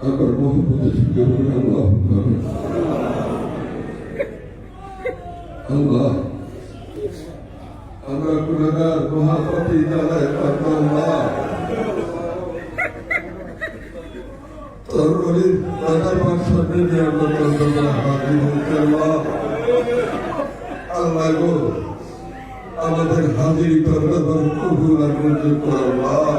আবার মোহাম্মদ শিখবেন আল্লাহ আল্লাহ আমরা গুণাগার মহাপতি জানাই আল্লাহ তরুণীর দাদার বাক্সে নিয়ে আমরা আল্লাহ হাজির হচ্ছে আল্লাহ আল্লাহ গো আমাদের হাজিরি করবার কবুল আর মঞ্জুর কর আল্লাহ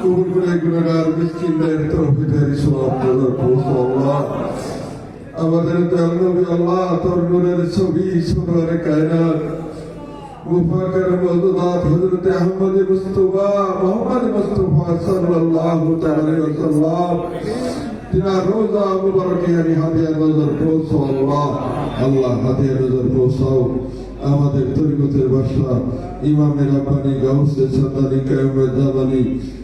কবুল করে গুনাহগার মিসকিনদের তৌফিকের সওয়াব প্রদান করো আল্লাহ। আমাদের দয়াল আল্লাহ, তোর ছবি সোনার কায়নাত। নজর পৌঁছো নজর আমাদের তরিকতের বাসা, ইমামের রাব্বানি গাউসে সাদানি কায়ুমের জামানি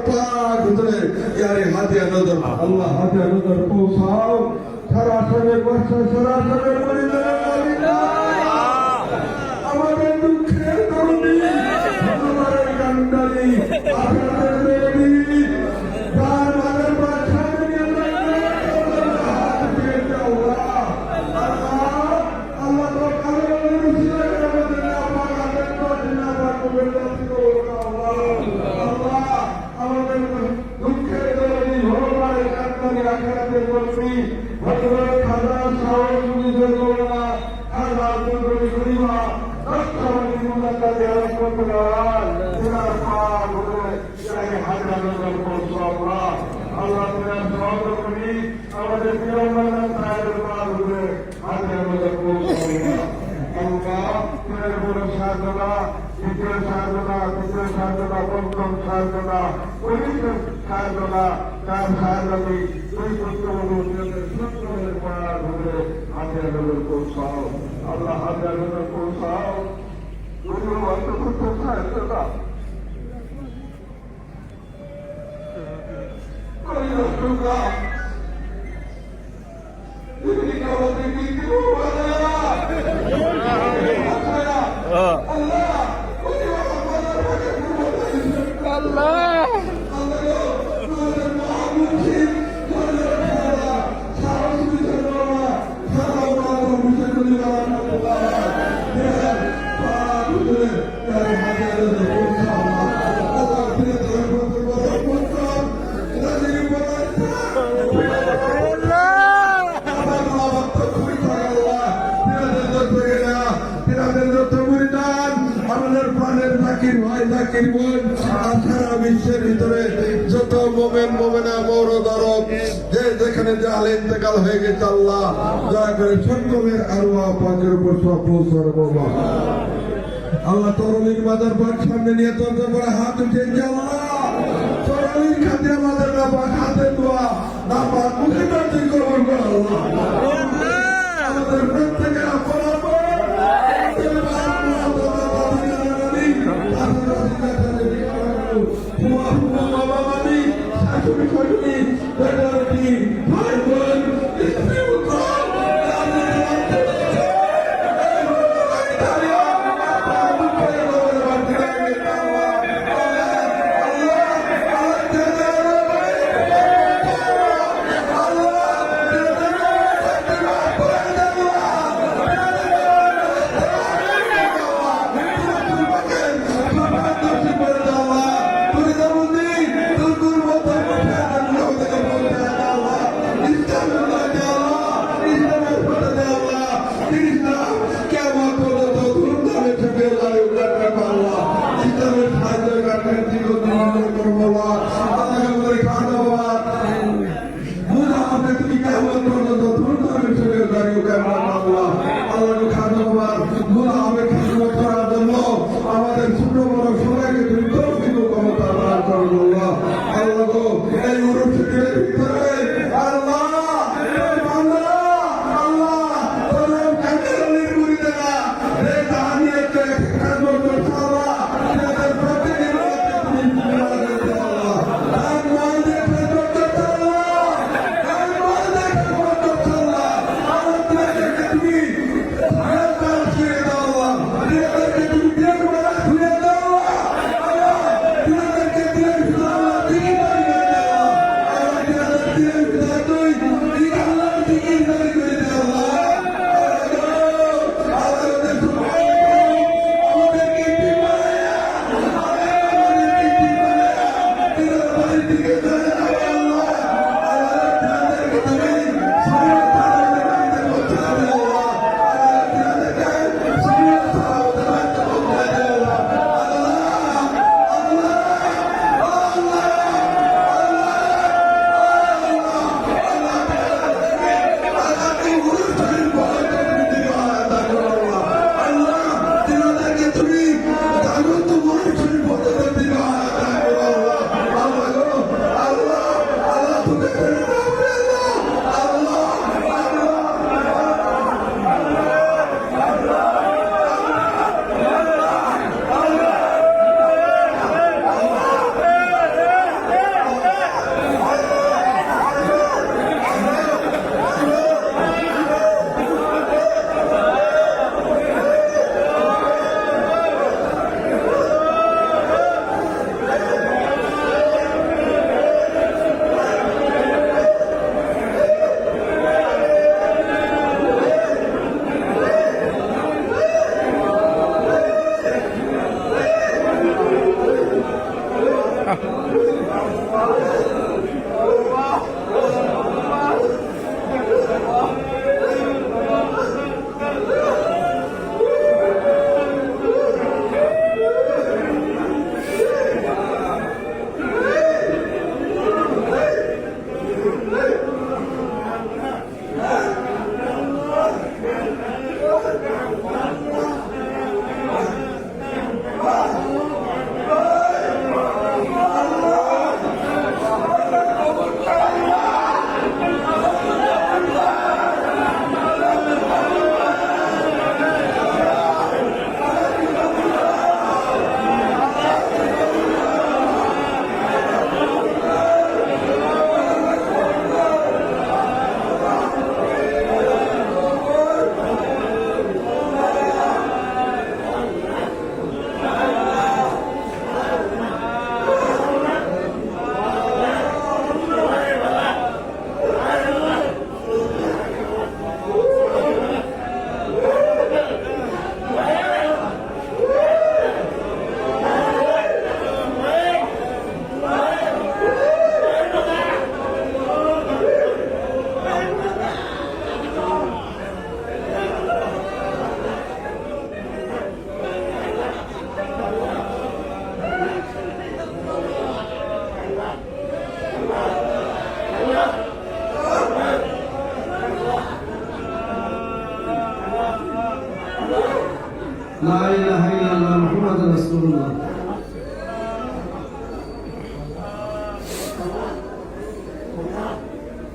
তিনার পাক হুজুরে ইয়ানি হাদিয়া নজর আল্লাহ হাদিয়া নজর পৌঁছাও সারা সবের বর্ষা সারা সাধনা পবিত্র সাধনা তার সাধনী দুই পুত্র অনুষ্ঠিতের সত্যের পাক হলে হাজার হাজার পৌঁছাও আল্লাহ হাজার হাজার পৌঁছাও দুটো অন্তর্ভুক্ত সাধনা আমাদের যেখানে যে ইন্তেকাল হয়ে গেছে আল্লাহ দয়া করে সকলের আরও পাকের উপর সব পৌঁছার আল্লাহ তরুণীর মাদার পাক সামনে নিয়ে তোর পরে হাত উঠে আল্লাহ। তরুণীর খাতে আমাদের না পাক হাতে দোয়া না পাক মুখে তুই কবর কর আল্লাহ। আমাদের প্রত্যেকের অপরাধ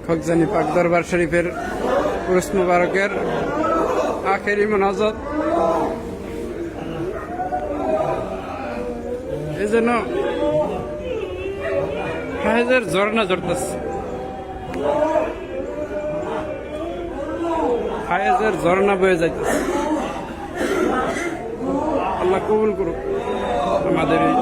খকজানি পাক দরবার শরীফের পুরুষ মুবারকের আখেরি মোনাজত। এই জন্য হাজার ঝর্ণা জড়তেছে হায়াজের ঝর্ণা বয়ে যাইতেছে। আল্লাহ কবুল করুক আমাদের এই